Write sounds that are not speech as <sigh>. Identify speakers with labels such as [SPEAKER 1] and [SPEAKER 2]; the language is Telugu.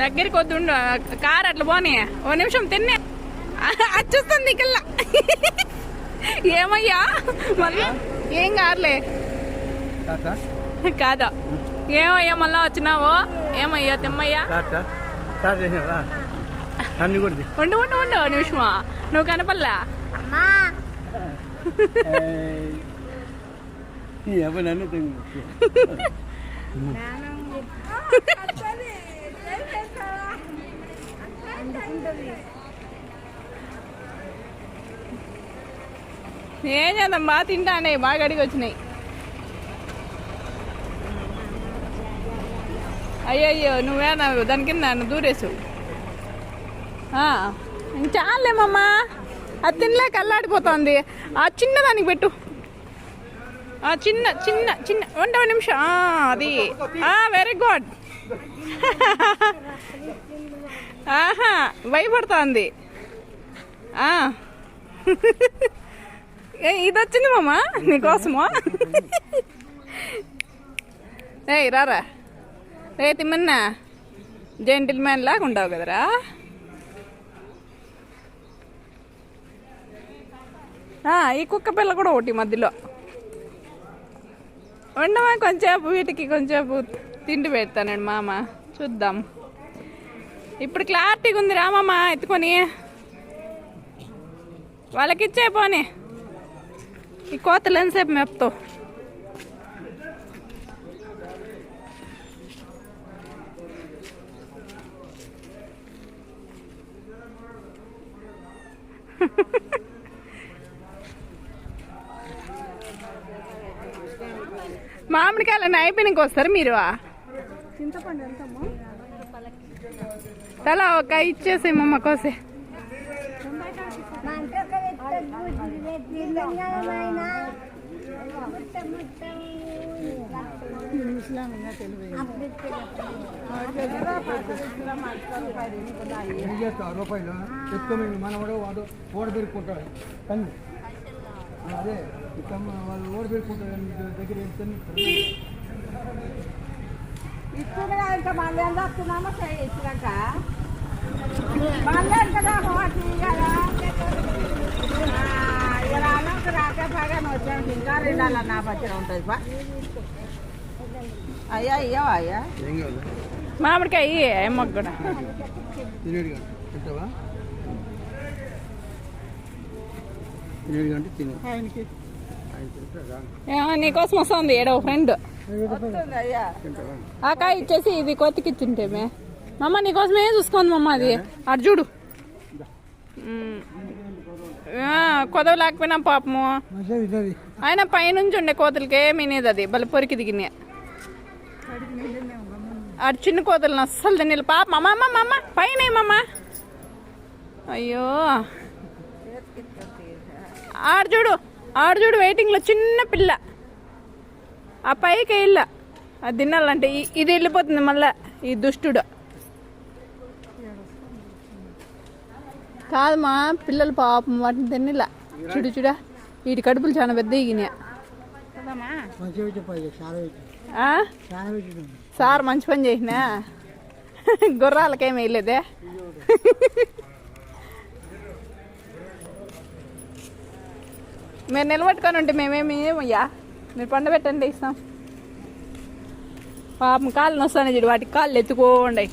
[SPEAKER 1] దగ్గరికి వద్దుండు కారు అట్లా పోనీ. ఓ నిమిషం తిన్నే. వచ్చేస్తుంది కల్లా ఏమయ్యా? మళ్ళీ? ఏం
[SPEAKER 2] టాటా
[SPEAKER 1] కాదా? ఏమయ్యా మళ్ళా వచ్చినావో? ఏమయ్యా తిమ్మయ్యా? ఉండు ఉండు ఉండు ఓ నిమిషమా. నువ్వు కనపల్లా
[SPEAKER 2] నన్ను <laughs>
[SPEAKER 1] ఏం చేద్దాం? బాగా తింటానే బాగా అడిగి వచ్చినాయి. అయ్యో నువ్వే నా దాని కింద నన్ను దూరేసు. చాలేమమ్మా. అది తినలేక అల్లాడిపోతుంది. ఆ చిన్న దానికి పెట్టు. ఆ చిన్న చిన్న చిన్న ఉండవ నిమిషం. అది. వెరీ గుడ్ <laughs> ఆహా. భయపడుతోంది. ఆ. ఏ ఇది వచ్చింది మామ? నీకోసమా? ఏయ్ రారా. రే తిమ్మన్నా. జెంటిల్ మ్యాన్ లాగా ఉండవు కదరా. ఆ, ఈ కుక్క పిల్ల కూడా ఒకటి మధ్యలో. ఉండమా కొంచెంసేపు వీటికి కొంచెంసేపు తిండి పెడతానండి మామ. చూద్దాం. ఇప్పుడు క్లారిటీగా ఉంది రామమ్మ ఎత్తుకొని. వాళ్ళకి ఇచ్చే పోనీ. ఈ కోతలు ఎంతసేపు మెప్తావు? మామిడికాయలు అయిపోయినాక వస్తారు మీరు. తలా ఒక ఇచ్చేసేమమ్మ కోసే.
[SPEAKER 2] ఏం చేస్తావు రూపాయలు చెప్తాము మనవాడు వాడు ఓడ అదే ఇక్కడ వాళ్ళు ఓడ దగ్గర ఏం తిని
[SPEAKER 3] ఇంకా మళ్ళీ ఎంత వస్తున్నామో ఇచ్చినాక. నా పచ్చడి ఉంటుంది అయ్యా అయ్యా
[SPEAKER 1] మామిడికాయ అమ్మకు కూడా నీకోసం వస్తుంది ఏడో ఫ్రెండ్. కాయ ఇచ్చేసి ఇది కొత్తకి ఇచ్చింటేమే మమ్మ నీకోసమే చూసుకోండి మమ్మ అది. అటు చూడు. కొదవ లేకపోయినా పాపము. ఆయన పైనుంచి ఉండే కోతలకి ఏమినేది అది. బలి పొరికి దిగిన అటు చిన్న కోతలను అస్సలు తినేది పాప మమ్మ అమ్మ మమ్మ పైన మమ్మ అయ్యో. ఆడు చూడు ఆడు చూడు వెయిటింగ్లో చిన్న పిల్ల. ఆ పైకి వెళ్ళ. అది తినాలంటే ఇది వెళ్ళిపోతుంది మళ్ళీ ఈ దుష్టుడు. కాదమ్మా పిల్లలు పాపం వాటిని తిన్నలా. చూడు చూడా. వీటి కడుపులు చాలా పెద్ద ఇగినాయి సార్ మంచి పని చేసినా? గుర్రాలకేం వేయలేదే? మీరు నిలబెట్టుకొని ఉంటే మేమేమి అయ్యా మీరు పండబెట్టండి ఇస్తాం. పాపం కాళ్ళు నొస్తాను చూడు వాటికి కాళ్ళు ఎత్తుకోండి.